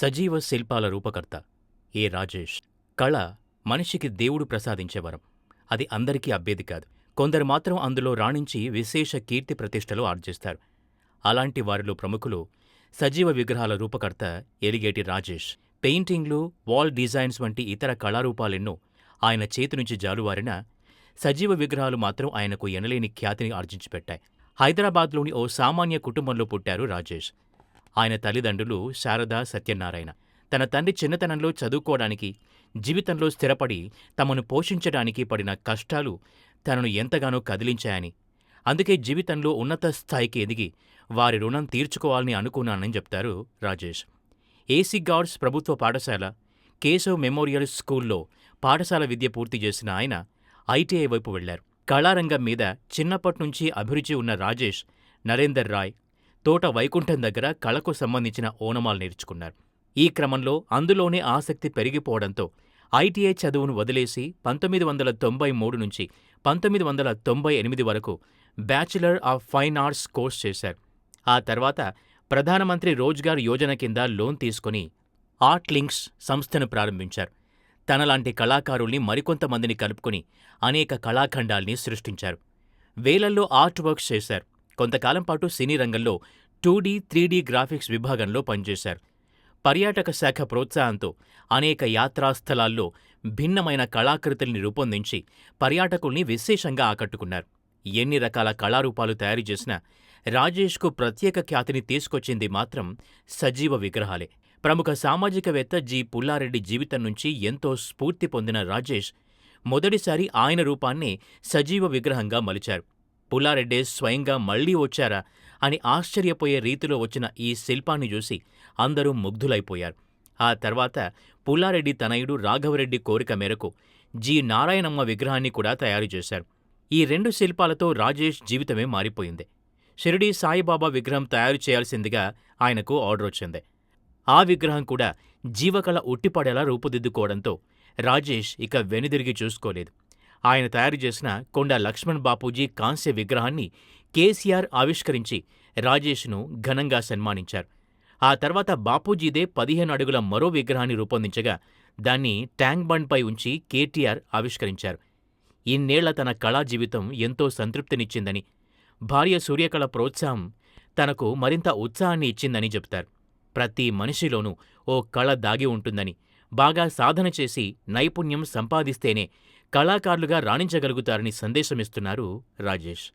సజీవ శిల్పాల రూపకర్త ఏ రాజేష్. కళ మనిషికి దేవుడు ప్రసాదించే వరం. అది అందరికీ అబ్బేది కాదు. కొందరు మాత్రం అందులో రాణించి విశేష కీర్తి ప్రతిష్టలు ఆర్జిస్తారు. అలాంటి వారిలో ప్రముఖులు సజీవ విగ్రహాల రూపకర్త ఎలిగేటి రాజేష్. పెయింటింగ్లు వాల్ డిజైన్స్ వంటి ఇతర కళారూపాలెన్నో ఆయన చేతి నుంచి జాలువారిన సజీవ విగ్రహాలు మాత్రం ఆయనకు ఎనలేని ఖ్యాతిని ఆర్జించిపెట్టాయి. హైదరాబాద్లోని ఓ సామాన్య కుటుంబంలో పుట్టారు రాజేష్. ఆయన తల్లిదండ్రులు శారద సత్యనారాయణ. తన తండ్రి చిన్నతనంలో చదువుకోవడానికి జీవితంలో స్థిరపడి తమను పోషించడానికి పడిన కష్టాలు తనను ఎంతగానో కదిలించాయని అందుకే జీవితంలో ఉన్నత స్థాయికి ఎదిగి వారి రుణం తీర్చుకోవాలని అనుకున్నానని చెప్తారు రాజేష్. ఏసీ గార్డ్స్ ప్రభుత్వ పాఠశాల కేశవ్ మెమోరియల్ స్కూల్లో పాఠశాల విద్య పూర్తి చేసిన ఆయన ఐటీఐ వైపు వెళ్ళారు. కళారంగం మీద చిన్నప్పట్నుంచి అభిరుచి ఉన్న రాజేష్ నరేందర్ రాయ్ తోట వైకుంఠం దగ్గర కళకు సంబంధించిన ఓనమాలు నేర్చుకున్నారు. ఈ క్రమంలో అందులోనే ఆసక్తి పెరిగిపోవడంతో ఐటీఐ చదువును వదిలేసి పంతొమ్మిది వందల తొంభై మూడు నుంచి పంతొమ్మిది వందల తొంభై ఎనిమిది వరకు bachelor of fine arts course చేశారు. ఆ తర్వాత ప్రధానమంత్రి రోజ్గార్ యోజన కింద లోన్ తీసుకుని ఆర్ట్ లింక్స్ సంస్థను ప్రారంభించారు. తనలాంటి కళాకారుల్ని మరికొంతమందిని కలుపుకొని అనేక కళాఖండాల్ని సృష్టించారు. వేలల్లో ఆర్ట్ వర్క్స్ చేశారు. కొంతకాలం పాటు సినీ రంగంలో two D three D graphics విభాగంలో పనిచేశారు. పర్యాటక శాఖ ప్రోత్సాహంతో అనేక యాత్రాస్థలాల్లో భిన్నమైన కళాకృతుల్ని రూపొందించి పర్యాటకుల్ని విశేషంగా ఆకట్టుకున్నారు. ఎన్ని రకాల కళారూపాలు తయారు చేసినా రాజేష్కు ప్రత్యేక ఖ్యాతిని తీసుకొచ్చింది మాత్రం సజీవ విగ్రహాలే. ప్రముఖ సామాజికవేత్త జి. పుల్లారెడ్డి జీవితం నుంచి ఎంతో స్ఫూర్తి పొందిన రాజేష్ మొదటిసారి ఆయన రూపాన్నే సజీవ విగ్రహంగా మలిచారు. పుల్లారెడ్డే స్వయంగా మళ్ళీ వచ్చారా అని ఆశ్చర్యపోయే రీతిలో వచ్చిన ఈ శిల్పాన్ని చూసి అందరూ ముగ్ధులైపోయారు. ఆ తర్వాత పుల్లారెడ్డి తనయుడు రాఘవరెడ్డి కోరిక మేరకు జి. నారాయణమ్మ విగ్రహాన్ని కూడా తయారు చేశారు. ఈ రెండు శిల్పాలతో రాజేష్ జీవితమే మారిపోయింది. షిరిడీ సాయిబాబా విగ్రహం తయారు చేయాల్సిందిగా ఆయనకు ఆర్డర్ వచ్చింది. ఆ విగ్రహం కూడా జీవకళ ఉట్టిపడేలా రూపుదిద్దుకోవడంతో రాజేష్ ఇక వెనుదిరిగి చూసుకోలేదు. ఆయన తయారు చేసిన కొండ లక్ష్మణ్ బాపూజీ కాంస్య విగ్రహాన్ని కేసీఆర్ ఆవిష్కరించి రాజేష్ను ఘనంగా సన్మానించారు. ఆ తర్వాత బాపూజీదే పదిహేను అడుగుల మరో విగ్రహాన్ని రూపొందించగా దాన్ని ట్యాంక్ బండ్పై ఉంచి కేటీఆర్ ఆవిష్కరించారు. ఇన్నేళ్ళ తన కళా జీవితం ఎంతో సంతృప్తినిచ్చిందని భార్య సూర్యకళ ప్రోత్సాహం తనకు మరింత ఉత్సాహాన్ని ఇచ్చిందని చెబుతారు. ప్రతి మనిషిలోనూ ఓ కళ దాగి ఉంటుందని బాగా సాధన చేసి నైపుణ్యం సంపాదిస్తేనే కళాకారులుగా రాణించగలుగుతారని సందేశమిస్తున్నారు రాజేష్.